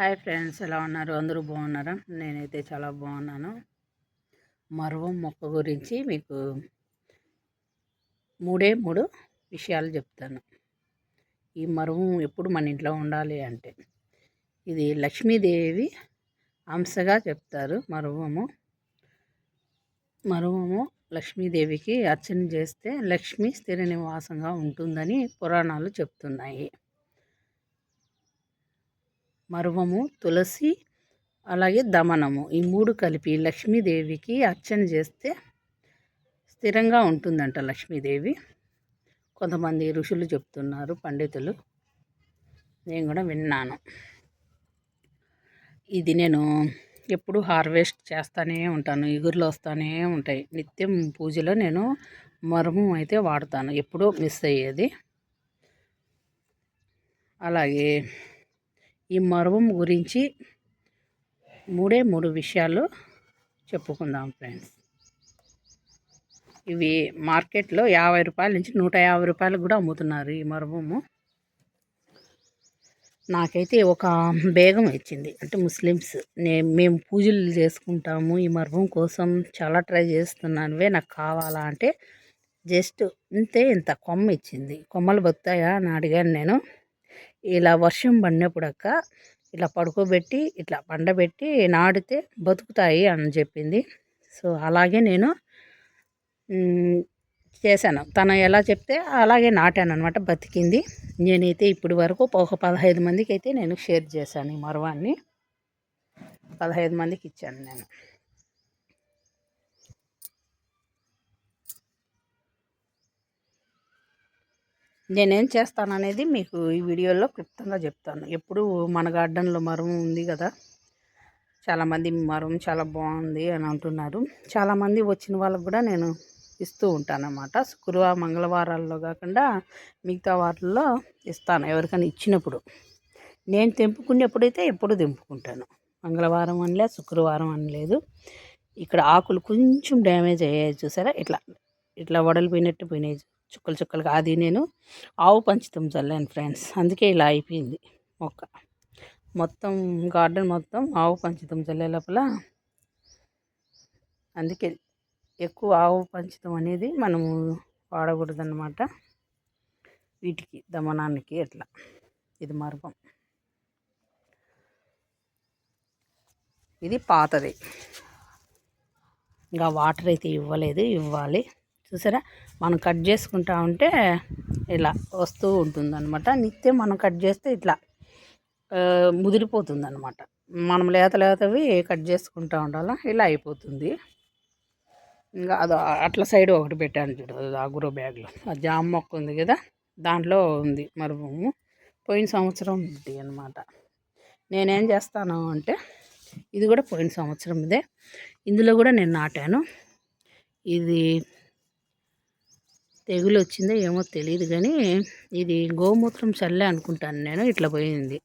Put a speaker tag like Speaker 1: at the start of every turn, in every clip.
Speaker 1: Hi friends ఎలా ఉన్నారు? అందరూ బాగున్నారా? నేనైతే చాలా బాగున్నాను. మరువం మొక్క గురించి మీకు మూడే మూడు విషయాలు చెప్తాను. ఈ మరువం ఎప్పుడు మన ఇంట్లో ఉండాలి అంటే ఇది లక్ష్మీదేవి అంశగా చెప్తారు మరువము. మరువము లక్ష్మీదేవికి అర్చన చేస్తే లక్ష్మి స్థిర నివాసంగా ఉంటుందని పురాణాలు చెప్తున్నాయి. మరువము తులసి అలాగే దమనము. ఈ మూడు కలిపి లక్ష్మీదేవికి అర్చన చేస్తే స్థిరంగా ఉంటుందంట లక్ష్మీదేవి. కొంతమంది ఋషులు చెప్తున్నారు పండితులు. నేను కూడా విన్నాను. ఇది నేను ఎప్పుడు హార్వెస్ట్ చేస్తూనే ఉంటాను ఇగురులు వస్తూనే ఉంటాయి. నిత్యం పూజలో నేను మరుము అయితే వాడతాను ఎప్పుడూ మిస్ అయ్యేది. అలాగే ఈ మరువం గురించి మూడే మూడు విషయాలు చెప్పుకుందాం ఫ్రెండ్స్ ఇవి మార్కెట్లో యాభై రూపాయల నుంచి నూట యాభై రూపాయలకు కూడా అమ్ముతున్నారు ఈ మరువము నాకైతే ఒక బేగం ఇచ్చింది. అంటే ముస్లిమ్స్ నే మేము పూజలు చేసుకుంటాము ఈ మర్మం కోసం చాలా ట్రై చేస్తున్నానువే నాకు కావాలా అంటే జస్ట్ ఇంతే ఇంత కొమ్మ ఇచ్చింది. కొమ్మలు బతుతాయా అని అడిగాను నేను. ఇలా వర్షం పడినప్పుడక్క ఇలా పడుకోబెట్టి ఇట్లా పండబెట్టి నాడితే బతుకుతాయి అని చెప్పింది. సో అలాగే నేను చేశాను. తను ఎలా చెప్తే అలాగే నాటాను అనమాట బతికింది. నేనైతే ఇప్పటి వరకు ఒక పదహైదు మందికి అయితే నేను షేర్ చేశాను ఈ మరవాన్ని. పదహైదు మందికి ఇచ్చాను నేను. నేనేం చేస్తాను అనేది మీకు ఈ వీడియోలో క్లుప్తంగా చెప్తాను. ఎప్పుడు మన గార్డెన్లో మరం ఉంది కదా. చాలామంది మరం చాలా బాగుంది అని అంటున్నారు. చాలామంది వచ్చిన వాళ్ళకు కూడా నేను ఇస్తూ ఉంటాను అన్నమాట శుక్రవారం మంగళవారాల్లో కాకుండా మిగతా వాటిల్లో ఇస్తాను ఎవరికైనా ఇచ్చినప్పుడు. నేను తెంపుకునేప్పుడైతే ఎప్పుడు తెంపుకుంటాను. మంగళవారం అనలే శుక్రవారం అనలేదు. ఇక్కడ ఆకులు కొంచెం డ్యామేజ్ అయ్యాయి చూసారా? ఇట్లా ఇట్లా వడలిపోయినట్టు పోయినాయి. చుక్కలు చుక్కలుగా. అది నేను ఆవు పంచుతాం చల్లాను ఫ్రెండ్స్. అందుకే ఇలా అయిపోయింది మొక్క. మొత్తం గార్డెన్ మొత్తం ఆవు పంచుతాం చల్లే లోపల. అందుకే ఎక్కువ ఆవు పంచితం అనేది మనము వాడకూడదన్నమాట. వీటికి దమనానికి ఎట్లా ఇది మార్గం ఇది పాతది. ఇంకా వాటర్ అయితే ఇవ్వలేదు. ఇవ్వాలి. చూసారా? మనం కట్ చేసుకుంటా ఉంటే ఇలా వస్తూ ఉంటుందన్నమాట. నిత్యం మనం కట్ చేస్తే ఇట్లా ముదిరిపోతుంది అనమాట మనం లేత లేతవి కట్ చేసుకుంటూ ఉండాలా? ఇలా అయిపోతుంది. ఇంకా అది అట్ల సైడ్ ఒకటి పెట్టాను చూడు ఆ గురో బ్యాగ్లో. ఆ జామ మొక్క ఉంది కదా దాంట్లో ఉంది మరుభూము పోయిన సంవత్సరం ఉంది అనమాట నేనేం చేస్తాను అంటే ఇది కూడా పోయిన సంవత్సరం ఇదే. ఇందులో కూడా నేను నాటాను. ఇది తెగులు వచ్చిందో ఏమో తెలియదు కానీ ఇది గోమూత్రం చల్లే అనుకుంటాను నేను ఇట్లా పోయింది.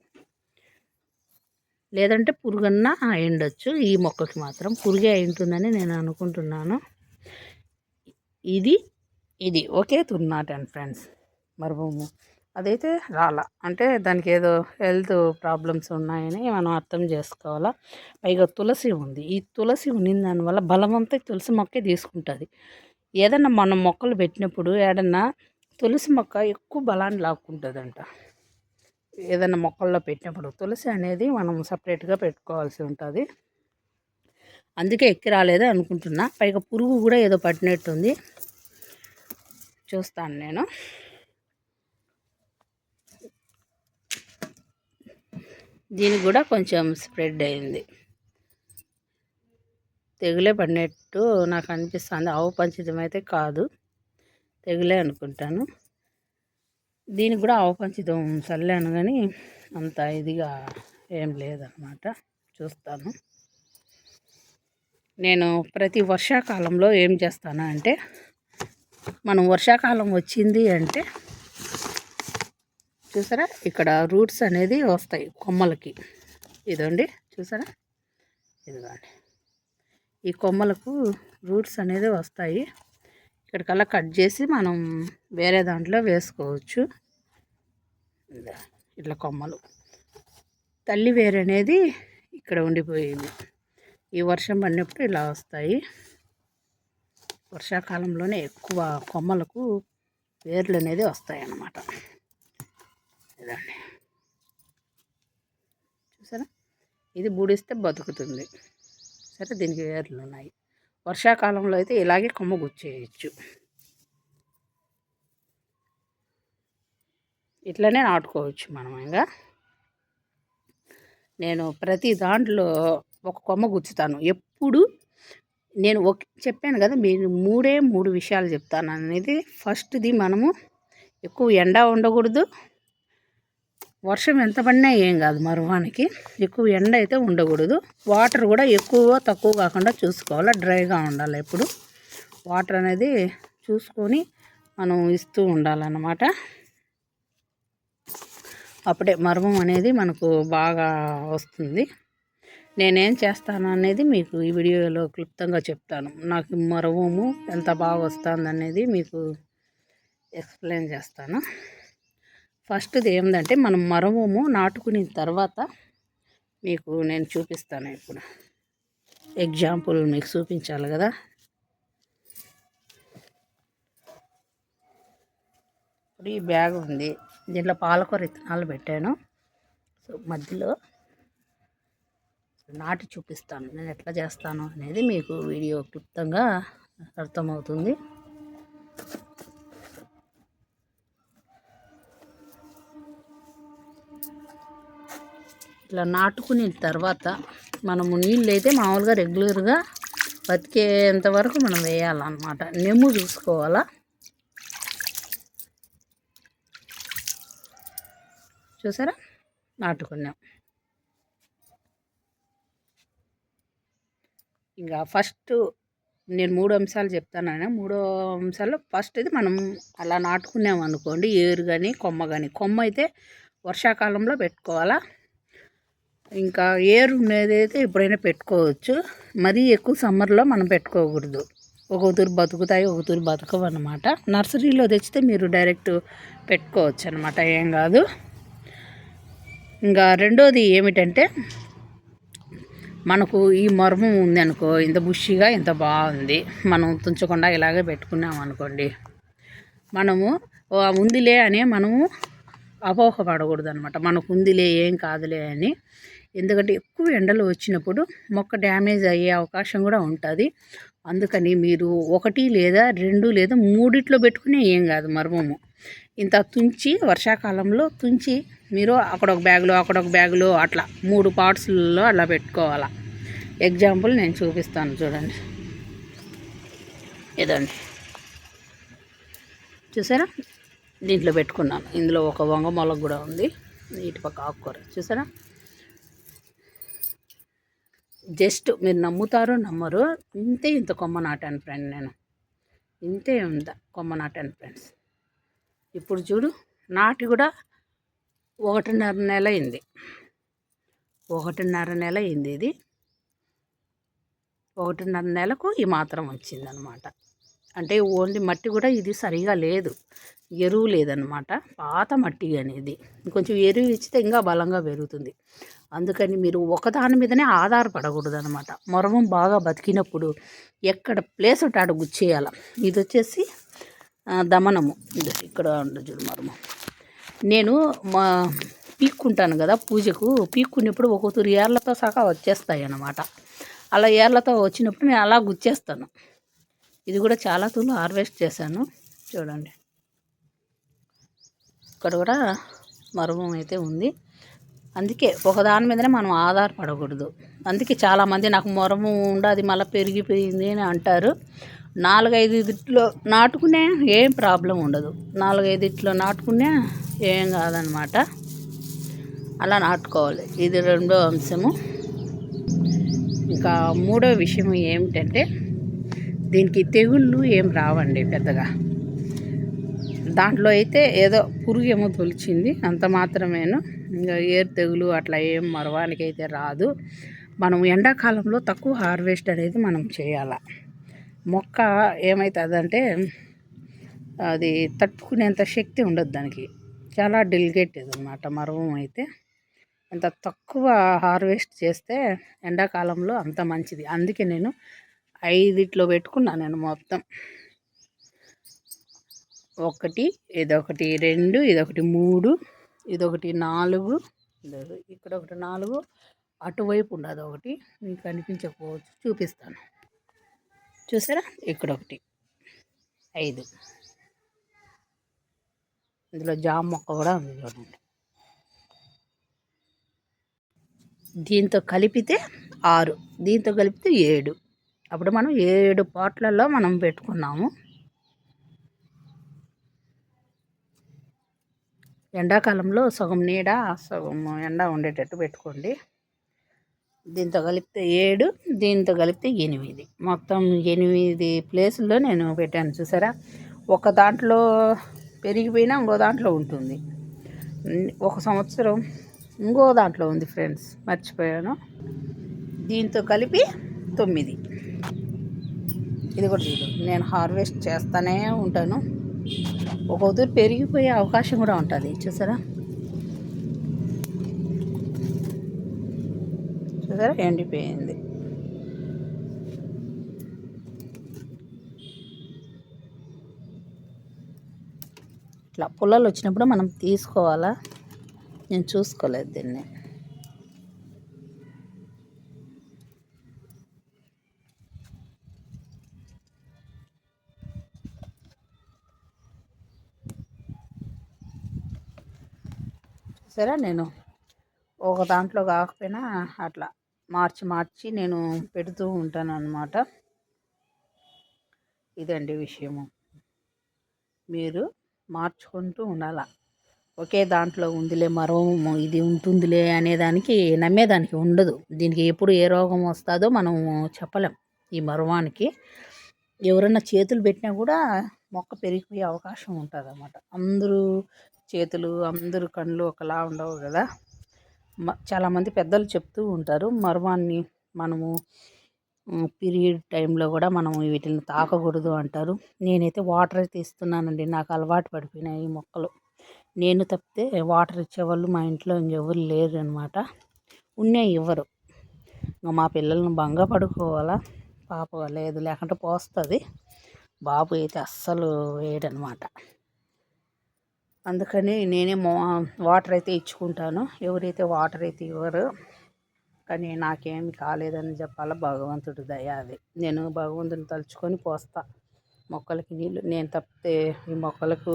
Speaker 1: లేదంటే పురుగన్నా అయిండొచ్చు ఈ మొక్కకి మాత్రం పురుగే అయింటుందని నేను అనుకుంటున్నాను. ఇది ఇది ఒకే తున్నాటాను ఫ్రెండ్స్ మరుభూము. అదైతే రాల అంటే దానికి ఏదో హెల్త్ ప్రాబ్లమ్స్ ఉన్నాయని మనం అర్థం చేసుకోవాలా? పైగా తులసి ఉంది. ఈ తులసి ఉన్న దానివల్ల బలమంతా తులసి మొక్కే తీసుకుంటుంది. ఏదన్నా మనం మొక్కలు పెట్టినప్పుడు ఏదన్నా తులసి మొక్క ఎక్కువ బలాన్ని లాక్కుంటుందంట. ఏదైనా మొక్కల్లో పెట్టినప్పుడు తులసి అనేది మనం సపరేట్గా పెట్టుకోవాల్సి ఉంటుంది. అందుకే ఎక్కి రాలేదు అనుకుంటున్నా. పైగా పురుగు కూడా ఏదో పట్టినట్టుంది. చూస్తాను నేను. దీనికి కూడా కొంచెం స్ప్రెడ్ అయింది. తెగులే పడినట్టు నాకు అనిపిస్తుంది. ఆవు పంచితం అయితే కాదు. తెగులే అనుకుంటాను. దీనికి కూడా ఆవు పంచితం చల్లాను కానీ అంత ఇదిగా ఏం లేదనమాట చూస్తాను. నేను ప్రతి వర్షాకాలంలో ఏం చేస్తాను అంటే మనం వర్షాకాలం వచ్చింది అంటే చూసారా? ఇక్కడ రూట్స్ అనేది వస్తాయి కొమ్మలకి. ఇదండి. చూసారా? ఇదిగోండి. ఈ కొమ్మలకు రూట్స్ అనేది వస్తాయి. ఇక్కడికల్లా కట్ చేసి మనం వేరే దాంట్లో వేసుకోవచ్చు. ఇట్లా కొమ్మలు. తల్లి వేరు అనేది ఇక్కడ ఉండిపోయింది. ఈ వర్షం పడినప్పుడు ఇలా వస్తాయి. వర్షాకాలంలోనే ఎక్కువ కొమ్మలకు వేర్లు అనేది వస్తాయి అన్నమాట. ఇదండి. చూసారా? ఇది బూడిస్తే బతుకుతుంది. సరే దీనికి వేర్లు ఉన్నాయి వర్షాకాలంలో అయితే ఇలాగే కొమ్మ గుచ్చేయచ్చు ఇట్లనే నాటుకోవచ్చు మనం ఇంకా నేను ప్రతి దాంట్లో ఒక కొమ్మ గుచ్చుతాను. ఎప్పుడు నేను ఒక చెప్పాను కదా మీరు మూడే మూడు విషయాలు చెప్తాను. అనేది ఫస్ట్ది మనము ఎక్కువ ఎండ ఉండకూడదు. వర్షం ఎంత పడినా ఏం కాదు మరువానికి. ఎక్కువ ఎండ అయితే ఉండకూడదు. వాటర్ కూడా ఎక్కువ తక్కువ కాకుండా చూసుకోవాలి. డ్రైగా ఉండాలి ఎప్పుడు. వాటర్ అనేది చూసుకొని మనం ఇస్తూ ఉండాలన్నమాట. అప్పుడే మర్మం అనేది మనకు బాగా వస్తుంది. నేనేం చేస్తాను అనేది మీకు ఈ వీడియోలో క్లుప్తంగా చెప్తాను. నాకు మరవము ఎంత బాగా వస్తుంది అనేది మీకు ఎక్స్ప్లెయిన్ చేస్తాను. ఫస్ట్ది ఏంటంటే మనం మరవము నాటుకున్న తర్వాత మీకు నేను చూపిస్తాను ఇప్పుడు. ఎగ్జాంపుల్ మీకు చూపించాలి కదా. ఇప్పుడు ఈ బ్యాగ్ ఉంది. దీంట్లో పాలకూర విత్తనాలు పెట్టాను. సో మధ్యలో నాటి చూపిస్తాను. నేను ఎట్లా చేస్తాను అనేది మీకు వీడియో క్లుప్తంగా అర్థమవుతుంది. ఇట్లా నాటుకున్న తర్వాత మనము నీళ్ళు అయితే మామూలుగా రెగ్యులర్గా బతికేంత వరకు మనం వేయాలన్నమాట. నెమ్ము చూసుకోవాలా? చూసారా? నాటుకున్నాం. ఇంకా ఫస్ట్ నేను మూడు అంశాలు చెప్తాను మూడో అంశాలు ఫస్ట్ ఇది మనం అలా నాటుకున్నాం అనుకోండి ఏరు కానీ కొమ్మ కానీ కొమ్మ అయితే వర్షాకాలంలో పెట్టుకోవాలా? ఇంకా ఏర్ ఉండేదైతే అయితే ఎప్పుడైనా పెట్టుకోవచ్చు. మరీ ఎక్కువ సమ్మర్లో మనం పెట్టుకోకూడదు. ఒక తూరు బతుకుతాయి ఒక తూరు బతకవు అనమాట నర్సరీలో తెచ్చితే మీరు డైరెక్ట్ పెట్టుకోవచ్చు అనమాట ఏం కాదు. ఇంకా రెండోది ఏమిటంటే మనకు ఈ మర్మం ఉంది అనుకో ఇంత బుషిగా ఇంత బాగుంది. మనం తుంచకుండా ఇలాగే పెట్టుకున్నాం అనుకోండి మనము ఉందిలే అని మనము అపోహపడకూడదు అనమాట మనకు ఉందిలే ఏం కాదులే అని. ఎందుకంటే ఎక్కువ ఎండలు వచ్చినప్పుడు మొక్క డ్యామేజ్ అయ్యే అవకాశం కూడా ఉంటుంది. అందుకని మీరు ఒకటి లేదా రెండు లేదా మూడిట్లో పెట్టుకునే ఏం కాదు మర్మము. ఇంత తుంచి వర్షాకాలంలో తుంచి మీరు అక్కడ ఒక బ్యాగులో అక్కడ ఒక బ్యాగులో అట్లా మూడు పార్ట్స్లలో అలా పెట్టుకోవాలా. ఎగ్జాంపుల్ నేను చూపిస్తాను చూడండి. ఇదండి. చూసారా? దీంట్లో పెట్టుకున్నాను. ఇందులో ఒక వంగ మొలక కూడా ఉంది. ఇటుపక్క ఆకుకూర. చూసారా? జస్ట్ మీరు నమ్ముతారో నమ్మరు ఇంతే ఇంత కొమ్మ నాటాను ఫ్రెండ్ నేను. ఇంతే ఉందా కొమ్మ నాటాను ఫ్రెండ్స్ ఇప్పుడు చూడు నాటి కూడా ఒకటిన్నర నెల అయింది. ఒకటిన్నర నెల అయింది ఇది. ఒకటిన్నర నెలకు ఈ మాత్రం వచ్చిందనమాట అంటే ఓన్లీ మట్టి కూడా ఇది సరిగా లేదు. ఎరువు లేదనమాట పాత మట్టి అనేది కొంచెం ఎరువు ఇచ్చితే ఇంకా బలంగా పెరుగుతుంది. అందుకని మీరు ఒకదాని మీదనే ఆధారపడకూడదు అనమాట మొరవం బాగా బతికినప్పుడు ఎక్కడ ప్లేస్ ఉంటే ఆడ గుచ్చేయాలి. ఇది వచ్చేసి దమనము. ఇది ఇక్కడ చూడు మరము. నేను మా పీక్కుంటాను కదా పూజకు. పీక్కున్నప్పుడు ఒక్కొక్కరు ఏర్లతో సహా వచ్చేస్తాయి అన్నమాట అలా ఏర్లతో వచ్చినప్పుడు నేను అలా గుచ్చేస్తాను. ఇది కూడా చాలా తూలు హార్వెస్ట్ చేశాను. చూడండి. ఇక్కడ కూడా మరుమం అయితే ఉంది. అందుకే ఒకదాని మీదనే మనం ఆధారపడకూడదు. అందుకే చాలామంది నాకు మొరము ఉండదు మళ్ళీ పెరిగిపోయింది అని అంటారు. నాలుగైదు ఇట్లో నాటుకునే ఏం ప్రాబ్లం ఉండదు. నాలుగైదు ఇట్లో నాటుకునే ఏం కాదనమాట. అలా నాటుకోవాలి. ఇది రెండో అంశము. ఇంకా మూడో విషయం ఏమిటంటే దీనికి తెగుళ్ళు ఏం రావండి పెద్దగా. దాంట్లో అయితే ఏదో పురుగు ఏమో తొలిచింది. అంత మాత్రమేను. ఇంకా ఏరు తెగులు అట్లా ఏం మరవానికి అయితే రాదు. మనం ఎండాకాలంలో తక్కువ హార్వెస్ట్ అనేది మనం చేయాల. మొక్క ఏమవుతుందంటే అది తట్టుకునేంత శక్తి ఉండదు దానికి. చాలా డెలికేట్ అనమాట మరవం అయితే. ఎంత తక్కువ హార్వెస్ట్ చేస్తే ఎండాకాలంలో అంత మంచిది. అందుకే నేను ఐదిట్లో పెట్టుకున్నాను నేను మొత్తం. ఒకటి ఇదొకటి రెండు ఇదొకటి మూడు ఇదొకటి నాలుగు. ఇక్కడ ఒకటి నాలుగు. అటువైపు ఉండదు ఒకటి మీకు కనిపించకపోవచ్చు. చూపిస్తాను. చూసారా? ఇక్కడ ఒకటి ఐదు. ఇందులో జామ మొక్క కూడా ఉంది చూడండి. దీంతో కలిపితే ఆరు. దీంతో కలిపితే ఏడు. అప్పుడు మనం ఏడు పాట్లలో మనం పెట్టుకున్నాము. ఎండాకాలంలో సగం నీడ సగం ఎండ ఉండేటట్టు పెట్టుకోండి. దీంతో కలిపితే ఏడు దీంతో కలిపితే ఎనిమిది. మొత్తం ఎనిమిది ప్లేసుల్లో నేను పెట్టాను చూసారా? ఒక దాంట్లో పెరిగిపోయినా ఇంకో దాంట్లో ఉంటుంది. ఒక సంవత్సరం ఇంకో దాంట్లో ఉంది ఫ్రెండ్స్ మర్చిపోయాను. దీంతో కలిపి తొమ్మిది. ఇది కూడా నేను హార్వెస్ట్ చేస్తూనే ఉంటాను. ఒక ఉదురు పెరిగిపోయే అవకాశం కూడా ఉంటుంది. చూసారా? చూసారా? ఎండిపోయింది. ఇట్లా పుల్లలు వచ్చినప్పుడు మనం తీసుకోవాలా? నేను చూసుకోలేదు దీన్ని. సరే నేను ఒక దాంట్లో కాకపోయినా అట్లా మార్చి మార్చి నేను పెడుతూ ఉంటాను అన్నమాట ఇదండి విషయము. మీరు మార్చుకుంటూ ఉండాల. ఒకే దాంట్లో ఉందిలే మరో ఇది ఉంటుందిలే అనేదానికి నమ్మేదానికి ఉండదు. దీనికి ఎప్పుడు ఏ రోగం వస్తుందో మనం చెప్పలేం ఈ మరవానికి. ఎవరన్నా చేతులు పెట్టినా కూడా మొక్క పెరిగిపోయే అవకాశం ఉంటుంది అన్నమాట అందరూ చేతులు అందరూ కళ్ళు ఒకలా ఉండవు కదా. చాలామంది పెద్దలు చెప్తూ ఉంటారు మర్మాన్ని మనము పీరియడ్ టైంలో కూడా మనం వీటిని తాకకూడదు అంటారు. నేనైతే వాటర్ అయితే ఇస్తున్నానండి నాకు అలవాటు పడిపోయినాయి ఈ మొక్కలు. నేను తప్పితే వాటర్ ఇచ్చేవాళ్ళు మా ఇంట్లో ఇంకెవరు లేరు అనమాట ఉన్నే ఇవ్వరు. మా పిల్లల్ని భంగపడుకోవాలా పాప లేదు లేకుంటే పోస్తుంది. బాబు అయితే అస్సలు వేయడనమాట అందుకని నేనే వాటర్ అయితే ఇచ్చుకుంటాను. ఎవరైతే వాటర్ అయితే ఇవ్వరు కానీ నాకేమి కాలేదని చెప్పాలా భగవంతుడు దయ అది. నేను భగవంతుని తలుచుకొని పోస్తా. మొక్కలకి నీళ్ళు నేను తప్పితే ఈ మొక్కలకు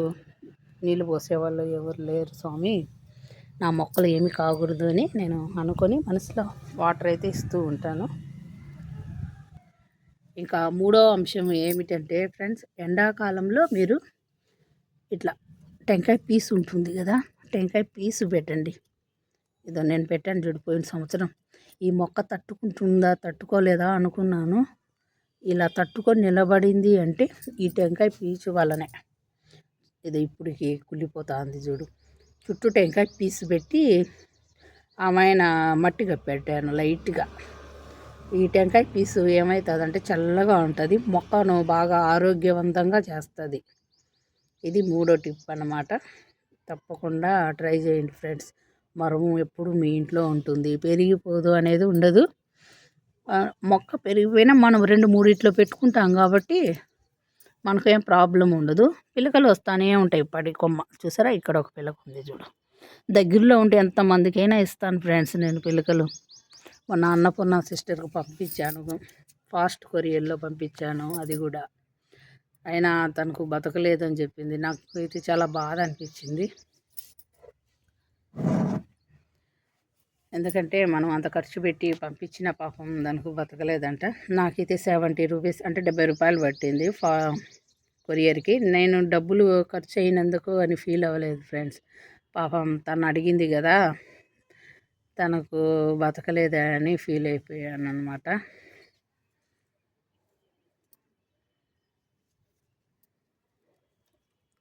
Speaker 1: నీళ్ళు పోసేవాళ్ళు ఎవరు లేరు స్వామి. నా మొక్కలు ఏమి కాకూడదు అని నేను అనుకొని మనసులో వాటర్ అయితే ఇస్తూ ఉంటాను. ఇంకా మూడో అంశం ఏమిటంటే ఫ్రెండ్స్ ఎండాకాలంలో మీరు ఇట్లా టెంకాయ పీస్ ఉంటుంది కదా టెంకాయ పీసు పెట్టండి. ఏదో నేను పెట్టాను చూడిపోయిన సంవత్సరం. ఈ మొక్క తట్టుకుంటుందా తట్టుకోలేదా అనుకున్నాను. ఇలా తట్టుకొని నిలబడింది అంటే ఈ టెంకాయ పీచు వల్లనే. ఇది ఇప్పటికి కుళ్ళిపోతుంది చూడు. చుట్టూ టెంకాయ పీసు పెట్టి ఆమెన మట్టిగా పెట్టాను లైట్గా. ఈ టెంకాయ పీసు ఏమవుతుందంటే చల్లగా ఉంటుంది మొక్కను బాగా ఆరోగ్యవంతంగా చేస్తుంది. ఇది మూడో టిప్ అన్నమాట. తప్పకుండా ట్రై చేయండి ఫ్రెండ్స్. మరము ఎప్పుడు మీ ఇంట్లో ఉంటుంది. పెరిగిపోదు అనేది ఉండదు. మొక్క పెరిగిపోయినా మనం రెండు మూడిట్లో పెట్టుకుంటాం కాబట్టి మనకేం ప్రాబ్లం ఉండదు. పిలకలు వస్తానే ఉంటాయి పడి కొమ్మ. చూసారా? ఇక్కడ ఒక పిలక ఉంది చూడు. దగ్గరలో ఉంటే ఎంతమందికైనా ఇస్తాను ఫ్రెండ్స్ నేను పిలకలు. మొన్న అన్నపూర్ణ సిస్టర్కి పంపించాను. ఫాస్ట్ కొరియర్లో పంపించాను అది కూడా. అయినా తనకు బతకలేదని చెప్పింది. నాకు అయితే చాలా బాధ అనిపించింది. ఎందుకంటే మనం అంత ఖర్చు పెట్టి పంపించిన పాపం దానికి బతకలేదంట. నాకైతే సెవెంటీ రూపీస్ అంటే డెబ్బై రూపాయలు పట్టింది ఫా కొరియర్కి. నేను డబ్బులు ఖర్చు అయినందుకు అని ఫీల్ అవ్వలేదు ఫ్రెండ్స్. పాపం తను అడిగింది కదా తనకు బతకలేదని ఫీల్ అయిపోయాను అనమాట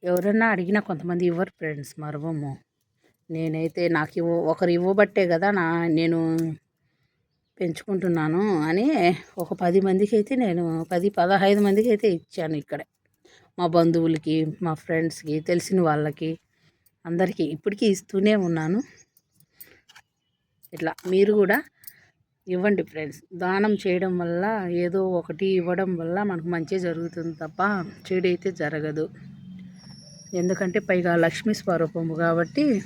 Speaker 1: ఎవరన్నా అడిగినా కొంతమంది ఇవ్వరు ఫ్రెండ్స్ మరవము. నేనైతే నాకు ఇవ్వ ఒకరు ఇవ్వబట్టే కదా నా నేను పెంచుకుంటున్నాను అని ఒక పది మందికి అయితే నేను పది పదహైదు మందికి అయితే ఇచ్చాను ఇక్కడే. మా బంధువులకి మా ఫ్రెండ్స్కి తెలిసిన వాళ్ళకి అందరికీ ఇప్పటికీ ఇస్తూనే ఉన్నాను. ఇట్లా మీరు కూడా ఇవ్వండి ఫ్రెండ్స్. దానం చేయడం వల్ల ఏదో ఒకటి ఇవ్వడం వల్ల మనకు మంచి జరుగుతుంది తప్ప చెడు అయితే జరగదు. ఎందుకంటే పైగా లక్ష్మీ స్వరూపము కాబట్టి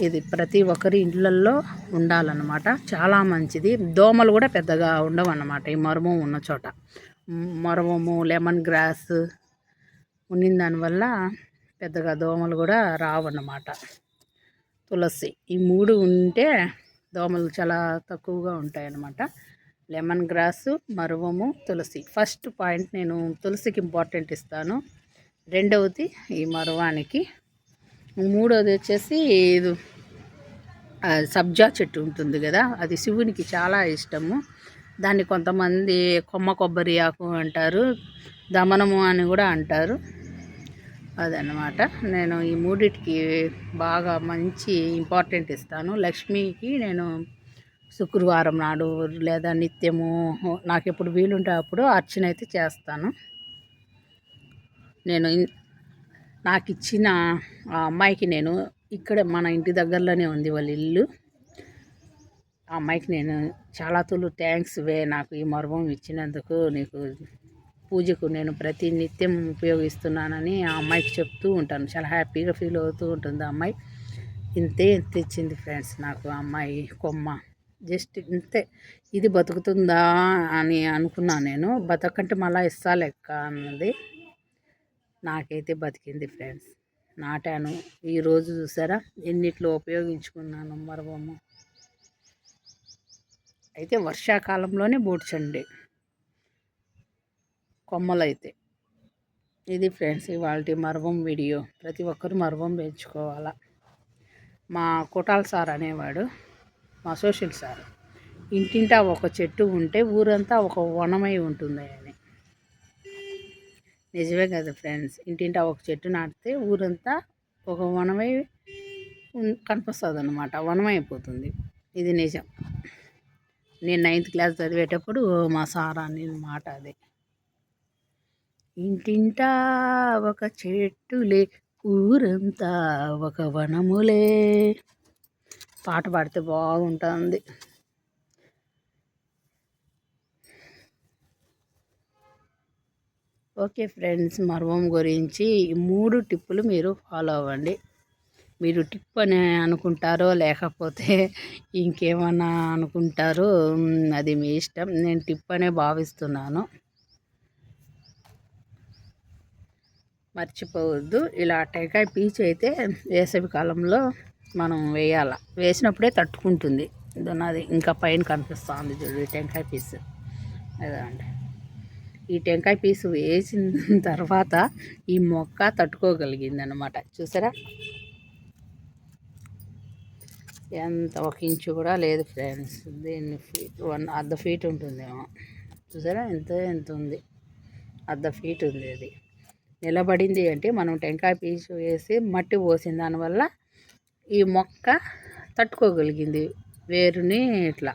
Speaker 1: ఇది ప్రతి ఒక్కరి ఇళ్ళల్లో ఉండాలన్నమాట. చాలా మంచిది. దోమలు కూడా పెద్దగా ఉండవు అన్నమాట ఈ మర్మం ఉన్న చోట. మరమము లెమన్ గ్రాస్ ఉన్న దానివల్ల పెద్దగా దోమలు కూడా రావన్నమాట. తులసి ఈ మూడు ఉంటే దోమలు చాలా తక్కువగా ఉంటాయి అన్నమాట లెమన్ గ్రాసు మరువము తులసి. ఫస్ట్ పాయింట్ నేను తులసికి ఇంపార్టెంట్ ఇస్తాను. రెండవది ఈ మరువానికి. మూడవది వచ్చేసి ఇది సబ్జా చెట్టు ఉంటుంది కదా అది శివునికి చాలా ఇష్టము. దాన్ని కొంతమంది కొమ్మ కొబ్బరి ఆకు అంటారు దమనము అని కూడా అంటారు. అదనమాట నేను ఈ మూడిటికి బాగా మంచి ఇంపార్టెంట్ ఇస్తాను. లక్ష్మికి నేను శుక్రవారం నాడు లేదా నిత్యము నాకు ఎప్పుడు వీలుంటే అప్పుడు అర్చన అయితే చేస్తాను. నేను నాకు ఇచ్చిన ఆ అమ్మాయికి నేను ఇక్కడ మన ఇంటి దగ్గరలోనే ఉంది వాళ్ళ ఇల్లు. ఆ అమ్మాయికి నేను చాలా తోలు థ్యాంక్స్ వే నాకు ఈ మర్మం ఇచ్చినందుకు నీకు పూజకు నేను ప్రతి నిత్యం ఉపయోగిస్తున్నానని ఆ అమ్మాయికి చెప్తూ ఉంటాను. చాలా హ్యాపీగా ఫీల్ అవుతూ ఉంటుంది ఆ అమ్మాయి. ఇంతే తెచ్చింది ఫ్రెండ్స్ నాకు ఆ అమ్మాయి కొమ్మ. జస్ట్ ఇంతే. ఇది బతుకుతుందా అని అనుకున్నాను నేను. బతకంటే మళ్ళీ ఇస్తా లెక్క అన్నది. నాకైతే బతికింది ఫ్రెండ్స్. నాటాను. ఈరోజు చూసారా? ఎన్నిట్లో ఉపయోగించుకున్నాను మరవము అయితే వర్షాకాలంలోనే బూడ్చండి కొమ్మలైతే. ఇది ఫ్రెండ్స్ ఇవాళ మరవం వీడియో. ప్రతి ఒక్కరు మరవం పెంచుకోవాలా. మా కుటాల్ సార్ అనేవాడు మా సోషల్ సార్. ఇంటింటా ఒక చెట్టు ఉంటే ఊరంతా ఒక వనమై ఉంటుంది అని నిజమే కదా ఫ్రెండ్స్. ఇంటింటా ఒక చెట్టు నాటితే ఊరంతా ఒక వనమై కనిపిస్తుంది అనమాట వనమైపోతుంది. ఇది నిజం. నేను నైన్త్ క్లాస్ చదివేటప్పుడు మా సారా అని మాట అది. ఇంటింటా ఒక చెట్టులే ఊరంతా ఒక వనములే పాట పాడితే బాగుంటుంది. ఓకే ఫ్రెండ్స్ మర్వం గురించి మూడు టిప్పులు మీరు ఫాలో అవ్వండి. మీరు టిప్ అని అనుకుంటారో లేకపోతే ఇంకేమన్నా అనుకుంటారో అది మీ ఇష్టం. నేను టిప్ అనే భావిస్తున్నాను. మర్చిపోవద్దు. ఇలా టెంకాయ పీచు అయితే వేసవి కాలంలో మనం వేయాల. వేసినప్పుడే తట్టుకుంటుంది. నాది ఇంకా పైన కనిపిస్తుంది చూడు టెంకాయ అదే అండి. ఈ టెంకాయ పీసు వేసిన తర్వాత ఈ మొక్క తట్టుకోగలిగింది అనమాట చూసారా? ఎంత ఒక ఇంచు కూడా లేదు ఫ్రెండ్స్. దీన్ని ఫీట్ వన్ అర్ధ ఫీట్ ఉంటుందేమో. చూసారా? ఎంత ఎంత ఉంది? అర్ధ ఫీట్ ఉంది అది. నిలబడింది అంటే మనం టెంకాయ పీసు వేసి మట్టి పోసిన దానివల్ల ఈ మొక్క తట్టుకోగలిగింది. వేరుని ఇట్లా.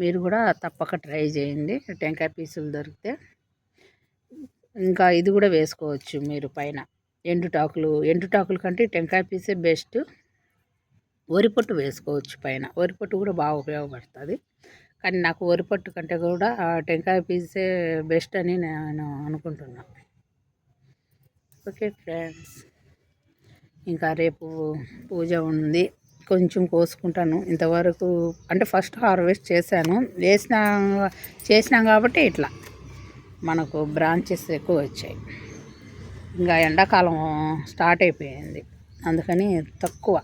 Speaker 1: మీరు కూడా తప్పక ట్రై చేయండి. టెంకాయ పీసులు దొరికితే ఇంకా ఇది కూడా వేసుకోవచ్చు మీరు పైన. ఎండుటాకులు ఎండుటాకుల కంటే టెంకాయ పీసే బెస్ట్. వరిపొట్టు వేసుకోవచ్చు పైన. వరిపొట్టు కూడా బాగా ఉపయోగపడుతుంది. కానీ నాకు వరిపొట్టు కంటే కూడా టెంకాయ పీసే బెస్ట్ అని నేను అనుకుంటున్నాను ఓకే ఫ్రెండ్స్ ఇంకా రేపు పూజ ఉంది. కొంచెం కోసుకుంటాను. ఇంతవరకు అంటే ఫస్ట్ హార్వెస్ట్ చేశాను. వేసిన చేసినాం కాబట్టి ఇట్లా మనకు బ్రాంచెస్ ఎక్కువ వచ్చాయి. ఇంకా ఎండాకాలం స్టార్ట్ అయిపోయింది. అందుకని తక్కువ.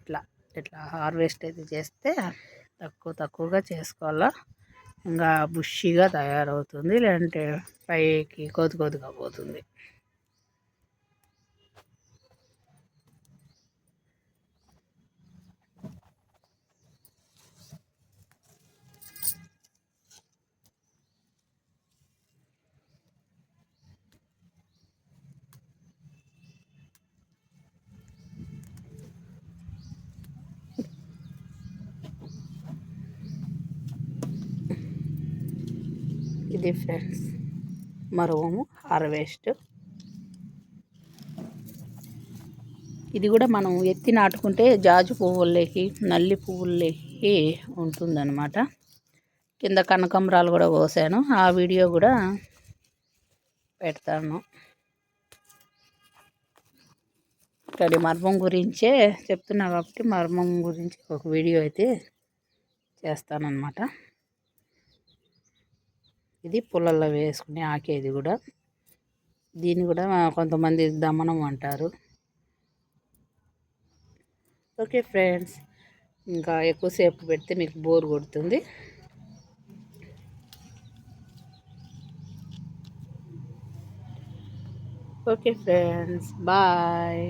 Speaker 1: ఇట్లా ఇట్లా హార్వెస్ట్ అయితే చేస్తే తక్కువ తక్కువగా చేసుకోవాలా. ఇంకా బుషిగా తయారవుతుంది. లేదంటే పైకి కొద్ది కొద్దిగా పోతుంది. ఇది ఫ్రెండ్స్? మరువము హార్వెస్ట్. ఇది కూడా మనం ఎత్తి నాటుకుంటే జాజు పువ్వుల్లోకి నల్లి పువ్వుల్లోకి ఉంటుందన్నమాట. కింద కనకంబరాలు కూడా పోసాను ఆ వీడియో కూడా పెడతాను. ఇక్కడ మర్మం గురించే చెప్తున్నా కాబట్టి మర్మం గురించి ఒక వీడియో అయితే చేస్తానన్నమాట. ఇది పుల్లల్లో వేసుకునే ఆకేది కూడా. దీన్ని కూడా కొంతమంది దమనం అంటారు. ఓకే ఫ్రెండ్స్ ఇంకా ఎక్కువసేపు పెడితే మీకు బోర్ కొడుతుంది. Okay friends bye.